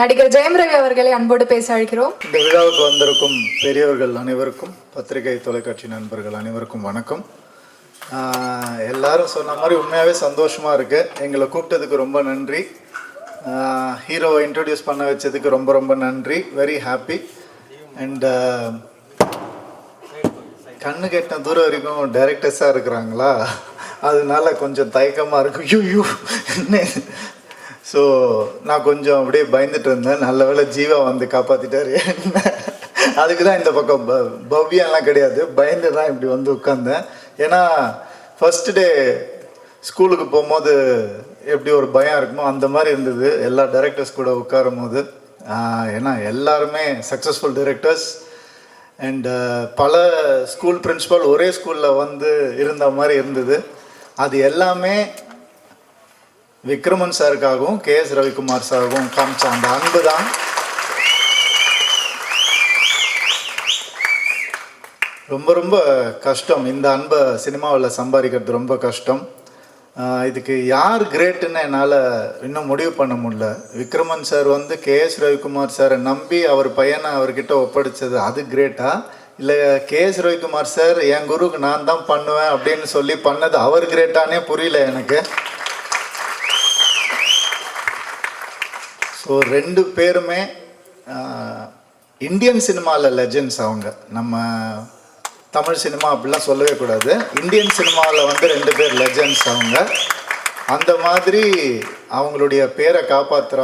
நடிகர் ஜெயம் ரவி அவர்களை அன்போடு பேச அழைக்கிறோம். இந்த விழாவுக்கு வந்திருக்கும் பெரியவர்கள் அனைவருக்கும் பத்திரிகை தொலைக்காட்சி நண்பர்கள் அனைவருக்கும் வணக்கம். எல்லாரும் சொன்ன மாதிரி உண்மையாகவே சந்தோஷமாக இருக்குது எங்களை கூப்பிட்டதுக்கு ரொம்ப நன்றி. ஹீரோவை இன்ட்ரடியூஸ் பண்ண வச்சதுக்கு ரொம்ப ரொம்ப நன்றி. வெரி ஹாப்பி அண்ட் கண்ணு கெட்டின தூரம் வரைக்கும் டைரக்டர்ஸாக இருக்கிறாங்களா? அதனால கொஞ்சம் தயக்கமாக இருக்கும் யூ யூ ஸோ நான் கொஞ்சம் அப்படியே பயந்துட்டு இருந்தேன். நல்ல வேளை ஜீவா வந்து காப்பாற்றிட்டாரு அதுக்கு தான் இந்த பக்கம் ப பவ்யம்லாம் கிடையாது. பயந்து தான் இப்படி வந்து உட்காந்தேன் ஏன்னா ஃபஸ்ட்டு டே ஸ்கூலுக்கு போகும்போது எப்படி ஒரு பயம் இருக்குமோ அந்த மாதிரி இருந்தது. எல்லா டைரக்டர்ஸ் கூட உட்காரும் போது ஏன்னா எல்லாருமே சக்ஸஸ்ஃபுல் டைரக்டர்ஸ் அண்ட் பல ஸ்கூல் பிரின்சிபால் ஒரே ஸ்கூலில் வந்து இருந்த மாதிரி இருந்தது. அது எல்லாமே விக்ரமன் சாருக்காகவும் கே எஸ் ரவிக்குமார் சாருக்கும் காமிச்ச அந்த அன்பு தான் ரொம்ப ரொம்ப கஷ்டம். இந்த அன்பை சினிமாவில் சம்பாதிக்கிறது ரொம்ப கஷ்டம். இதுக்கு யார் கிரேட்டுன்னு என்னால் இன்னும் முடிவு பண்ண முடியல. விக்ரமன் சார் வந்து கே எஸ் ரவிக்குமார் சாரை நம்பி அவர் பையனை அவர்கிட்ட ஒப்படைச்சது அது கிரேட்டா? இல்லை கே எஸ் ரவிக்குமார் சார் என் குருவுக்கு நான் தான் பண்ணுவேன் அப்படின்னு சொல்லி பண்ணது அவர் கிரேட்டானே புரியல எனக்கு. ஸோ ரெண்டு பேருமே இந்தியன் சினிமாவில் லெஜெண்ட்ஸ் அவங்க. நம்ம தமிழ் சினிமா அப்படிலாம் சொல்லவே கூடாது. இந்தியன் சினிமாவில் வந்து ரெண்டு பேர் லெஜெண்ட்ஸ் அவங்க. அந்த மாதிரி அவங்களுடைய பேரை காப்பாற்றுற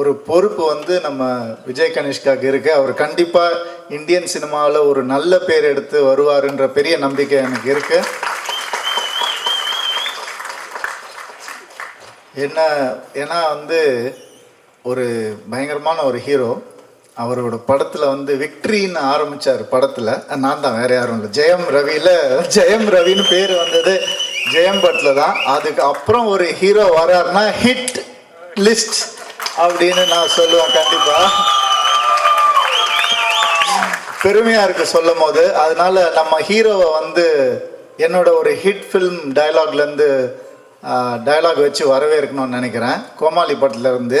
ஒரு பொறுப்பு வந்து நம்ம விஜய் கனிஷ்காக்கு இருக்குது அவர் கண்டிப்பாக இந்தியன் சினிமாவில் ஒரு நல்ல பேர் எடுத்து வருவாருன்ற பெரிய நம்பிக்கை எனக்கு இருக்குது என்ன ஏன்னா வந்து ஒரு பயங்கரமான ஒரு ஹீரோ. அவரோட படத்தில் வந்து விக்ட்ரின்னு ஆரம்பிச்சார் படத்தில். நான் தான் வேற யாரும் இல்லை. ஜெயம் ரவியில் ஜெயம் ரவின்னு பேர் வந்தது ஜெயம் பட்டில் தான். அதுக்கு அப்புறம் ஒரு ஹீரோ வராருன்னா ஹிட் லிஸ்ட் அப்படின்னு நான் சொல்லுவேன் கண்டிப்பாக பெருமையாக இருக்கு சொல்லும் போது அதனால நம்ம ஹீரோவை வந்து என்னோட ஒரு ஹிட் ஃபில்ம் டயலாக்லேருந்து டயலாக் வச்சு வரவேற்கணும்னு நினைக்கிறேன். கோமாளி படத்துல இருந்து.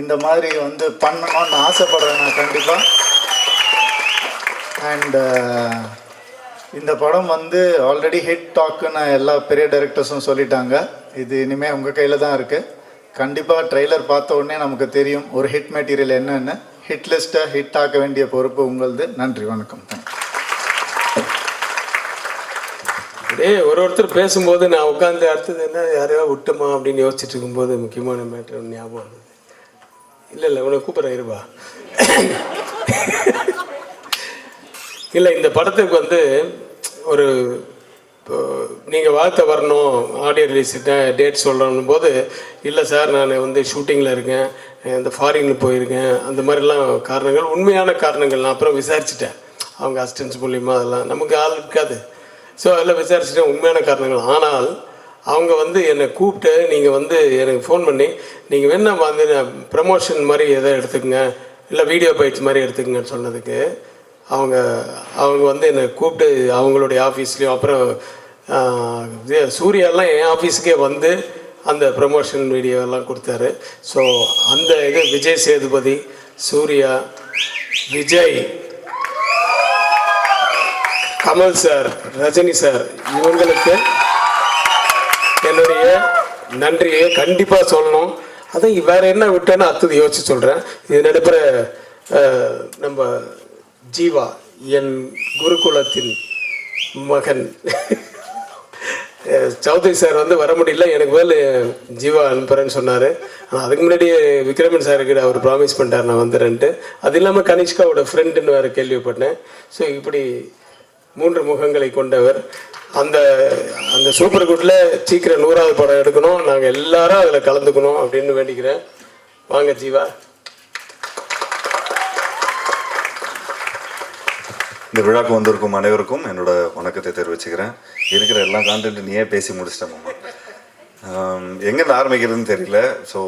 இந்த மாதிரி வந்து பண்ணணும்னு ஆசைப்படுறேன் நான் கண்டிப்பாக அண்ட் uh, இந்த படம் வந்து ஆல்ரெடி ஹிட் டாக்குன்னு எல்லா பெரிய டைரக்டர்ஸும் சொல்லிட்டாங்க. இது இனிமேல் உங்கள் கையில் தான் இருக்குது கண்டிப்பாக ட்ரெய்லர் பார்த்த உடனே நமக்கு தெரியும் ஒரு ஹிட் மெட்டீரியல் என்னென்னு. ஹிட் லிஸ்ட்டை ஹிட் ஆக்க வேண்டிய பொறுப்பு உங்களது. நன்றி வணக்கம். டேய் ஒரு ஒருத்தர் பேசும்போது நான் உட்காந்து அடுத்தது என்ன யாரையோ விட்டுமா அப்படின்னு யோசிச்சுட்டு இருக்கும்போது முக்கியமான மேட்ரு ஞாபகம் வந்தது. இல்லை இல்லை உன்னை கூப்பிட்றேன் இருபா இல்லை இந்த படத்துக்கு வந்து ஒரு நீங்கள் வார்த்தை வரணும் ஆடியோ ரிலீஸ் டேட் சொல்கிறோம் போது இல்லை சார் நான் வந்து ஷூட்டிங்கில் இருக்கேன் இந்த ஃபாரினில் போயிருக்கேன் அந்த மாதிரிலாம் காரணங்கள் உண்மையான காரணங்கள் நான் அப்புறம் விசாரிச்சிட்டேன். அவங்க அசிஸ்டன்ஸ் மூலியமாக அதெல்லாம் நமக்கு ஆள் இருக்காது. ஸோ அதெல்லாம் விசாரிச்சுட்டேன் உண்மையான காரணங்கள். ஆனால் அவங்க வந்து என்னை கூப்பிட்டு நீங்கள் வந்து எனக்கு ஃபோன் பண்ணி நீங்கள் வேணா வந்து ப்ரமோஷன் மாதிரி எதை எடுத்துக்கங்க இல்லை வீடியோ பைட்ஸ் மாதிரி எடுத்துக்கங்கன்னு சொன்னதுக்கு அவங்க அவங்க வந்து என்னை கூப்பிட்டு அவங்களுடைய ஆஃபீஸ்லேயும் அப்புறம் சூர்யாலாம் என் ஆஃபீஸுக்கே வந்து அந்த ப்ரமோஷன் வீடியோ எல்லாம் கொடுத்தாரு. ஸோ அந்த இது விஜய் சேதுபதி சூர்யா விஜய் கமல் சார் ரஜினி சார் இவங்களுக்கு என்னுடைய நன்றியை கண்டிப்பாக சொல்லணும். அதை வேற என்ன விட்டேன்னு அடுத்தது யோசிச்சு சொல்கிறேன் இது நடுப்புற நம்ம ஜீவா என் குருகுலத்தின் மகன். சௌத்ரி சார் வந்து வர முடியல. எனக்கு மேலே ஜீவா அனுப்புகிறேன்னு சொன்னார். ஆனால் அதுக்கு முன்னாடியே விக்ரமன் சாருக்கு அவர் ப்ராமிஸ் பண்ணிட்டார் நான் வந்துடுறேன்ட்டு அது இல்லாமல் கனிஷ்காவோட ஃப்ரெண்டுன்னு வேறு கேள்விப்பட்டேன். ஸோ இப்படி மூன்று முகங்களை கொண்டவர். அந்த அந்த சூப்பர் குட்ல சீக்கிரம் நூறாவது படம் எடுக்கணும். நாங்கள் எல்லாரும் அதில் கலந்துக்கணும் அப்படின்னு வேண்டிக்கிறேன். வாங்க ஜீவா. இந்த விழாக்கு வந்திருக்கும் அனைவருக்கும் என்னோட வணக்கத்தை தெரிவிச்சுக்கிறேன். இருக்கிற எல்லா கான்டென்ட் நீயே பேசி முடிச்சிட்டேன் எங்கேருந்து ஆரம்பிக்கிறதுன்னு தெரியல. ஸோ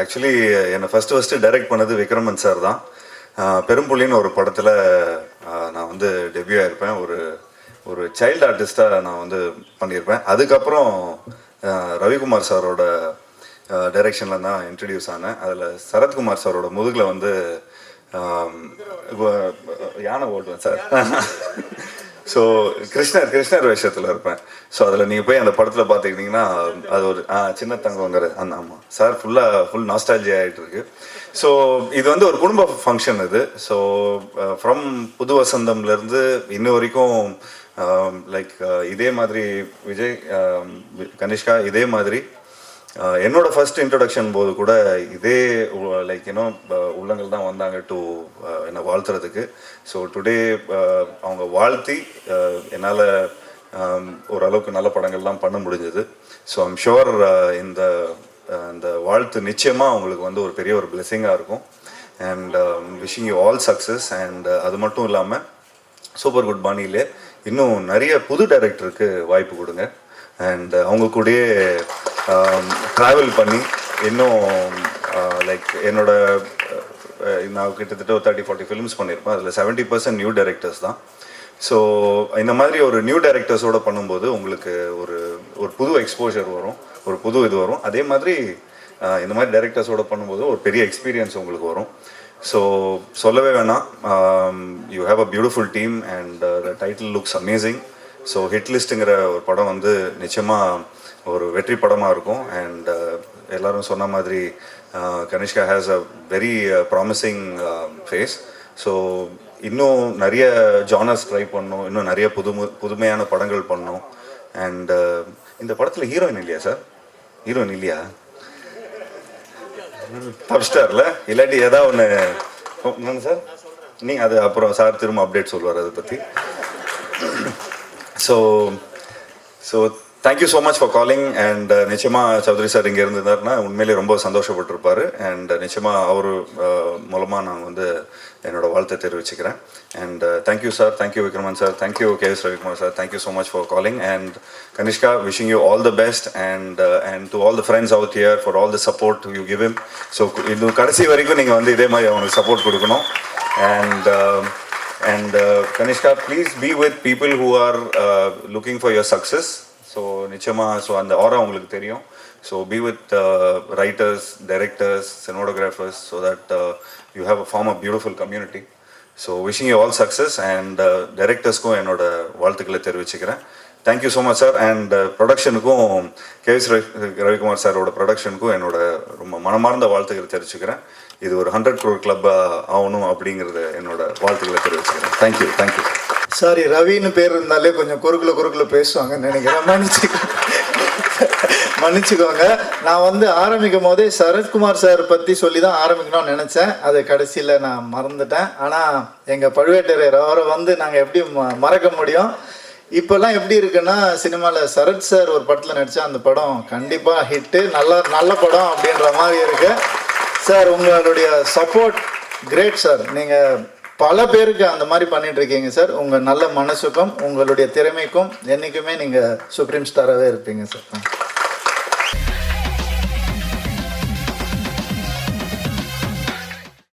ஆக்சுவலி என்னை ஃபஸ்ட்டு ஃபஸ்ட்டு டைரக்ட் பண்ணது விக்ரமன் சார் தான். பெரும்புள்ளின்னு ஒரு படத்தில் நான் வந்து டெபியூ ஆயிருப்பேன் ஒரு ஒரு சைல்டு ஆர்டிஸ்ட்டாக நான் வந்து பண்ணியிருப்பேன். அதுக்கப்புறம் ரவிக்குமார் சாரோட டைரெக்ஷனில் தான் இன்ட்ரடியூஸ் ஆனேன். அதில் சரத்குமார் சாரோட முதுகில் வந்து இப்போ யானை ஓட்டுவேன் சார். ஸோ கிருஷ்ணர் கிருஷ்ணர் வேஷத்தில் இருப்பேன். ஸோ அதில் நீங்கள் போய் அந்த படத்தில் பார்த்துக்கிட்டிங்கன்னா அது ஒரு சின்ன தங்கங்கிற அந்த ஆமாம் சார் ஃபுல்லாக ஃபுல் நாஸ்டாலஜி ஆகிட்டு இருக்கு. ஸோ இது வந்து ஒரு குடும்ப ஃபங்க்ஷன் இது. ஸோ ஃப்ரம் புது வசந்தம்லேருந்து இன்ன வரைக்கும் Um, லைக் uh, இதே மாதிரி விஜய் um, கனிஷ்கா இதே மாதிரி uh, என்னோட ஃபர்ஸ்ட் இன்ட்ரொடக்ஷன் போது கூட இதே uh, லைக் யூனோ உள்ளங்கள் தான் வந்தாங்க டு என்னை வாழ்த்துறதுக்கு. ஸோ டுடே அவங்க வாழ்த்தி என்னால் um, ஓரளவுக்கு நல்ல படங்கள்லாம் பண்ண முடிஞ்சது. ஸோ ஐம் ஷுவர் இந்த இந்த வாழ்த்து நிச்சயமாக அவங்களுக்கு வந்து ஒரு பெரிய ஒரு பிளெஸிங்காக இருக்கும். And wishing you all success and அது மட்டும் இல்லாமல் சூப்பர் குட் பாணியிலே இன்னும் நிறைய புது டைரக்டருக்கு வாய்ப்பு கொடுங்க. அண்ட் uh, அவங்க கூடயே um, ட்ராவல் பண்ணி இன்னும் uh, லைக் என்னோட uh, நான் கிட்டத்தட்ட ஒரு தேர்ட்டி ஃபார்ட்டி ஃபிலிம்ஸ் பண்ணியிருப்பேன் அதில் செவன்ட்டி பர்சன்ட் நியூ டேரக்டர்ஸ் தான். ஸோ இந்த மாதிரி ஒரு நியூ டேரக்டர்ஸோடு பண்ணும்போது உங்களுக்கு ஒரு ஒரு புது எக்ஸ்போஜர் வரும். ஒரு புது இது வரும். அதே மாதிரி இந்த மாதிரி டைரக்டர்ஸோட பண்ணும்போது ஒரு பெரிய எக்ஸ்பீரியன்ஸ் உங்களுக்கு வரும். ஸோ சொல்லவே வேணாம். You have a beautiful team and the title looks amazing so hit லிஸ்ட்டுங்கிற ஒரு படம் வந்து நிச்சயமாக ஒரு வெற்றி படமாக இருக்கும். அண்ட் uh, எல்லாரும் சொன்ன மாதிரி uh, Kanishka has a very promising face so இன்னும் நிறைய ஜானர்ஸ் ட்ரை பண்ணும். இன்னும் நிறைய புதுமு புதுமையான படங்கள் பண்ணும். அண்ட் uh, இந்த படத்தில் ஹீரோயின் இல்லையா சார் ஹீரோயின் இல்லையா? தப்பிச்சிட்டார்ல? இல்லாட்டி ஏதாவது ஒன்று என்னங்க சார்? நீங்கள் அது அப்புறம் சார் திரும்ப அப்டேட் சொல்லுவார் அதை பற்றி so so thank you so much for calling and நிச்சயமாக சௌத்ரி சார் இங்கே இருந்திருந்தாருன்னா உண்மையிலேயே ரொம்ப சந்தோஷப்பட்டிருப்பார். அண்ட் uh, நிச்சயமாக அவர் uh, மூலமாக நான் வந்து என்னோடய வாழ்த்தை தெரிவிச்சுக்கிறேன். And thank you sir thank you Vikraman sir thank you K S Ravikumar sir thank you so much for calling and Kanishka wishing you all the best and and to all the friends out here for all the support you give him so இது கடைசி வரைக்கும் நீங்கள் வந்து இதே மாதிரி அவனுக்கு support கொடுக்கணும். And and um, uh, Kanishka please be with people who are looking for your success so நிச்சயமாக ஸோ அந்த ஆரா உங்களுக்கு தெரியும். So be with writers directors cinematographers so that you have a form a beautiful community so wishing you all success and டைரக்டர்ஸ்க்கும் என்னோட வாழ்த்துக்களை தெரிவிச்சுக்கிறேன். Thank you so much sir and ப்ரொடக்ஷனுக்கும் K S Ravikumar சாரோட ப்ரொடக்ஷனுக்கும் என்னோட ரொம்ப மனமார்ந்த வாழ்த்துக்களை தெரிவிச்சுக்கிறேன். இது ஒரு ஹண்ட்ரட் க்ரோர் கிளப்பாக ஆகணும் அப்படிங்கிறத என்னோட வாழ்த்துக்களை தெரிவிச்சுக்கிறேன். தேங்க்யூ தேங்க்யூ சாரி ரவின்னு பேர் இருந்தாலே கொஞ்சம் குறுக்குல குறுக்குல பேசுவாங்கன்னு நினைக்கிறேன். மன்னிச்சுக்கோங்க மன்னிச்சுக்கோங்க. நான் வந்து ஆரம்பிக்கும் போதே சரத்குமார் சார் பற்றி சொல்லி தான் ஆரம்பிக்கணும்னு நினச்சேன். அது கடைசியில் நான் மறந்துட்டேன். ஆனால் எங்கள் பழுவேட்டரையர் அவரை வந்து நாங்கள் எப்படி ம- மறக்க முடியும்? இப்போல்லாம் எப்படி இருக்குன்னா சினிமாவில் சரத் சார் ஒரு படத்தில் நடித்தா அந்த படம் கண்டிப்பாக ஹிட்டு. நல்ல நல்ல படம் அப்படின்ற மாதிரி இருக்கு. சார் உங்களுடைய சப்போர்ட் கிரேட் சார். நீங்கள் பல பேருக்கு அந்த மாதிரி பண்ணிட்டு இருக்கீங்க சார். உங்கள் நல்ல மனசுக்கும் உங்களுடைய திறமைக்கும் என்றைக்குமே நீங்கள் சுப்ரீம் ஸ்டாராகவே இருப்பீங்க சார்.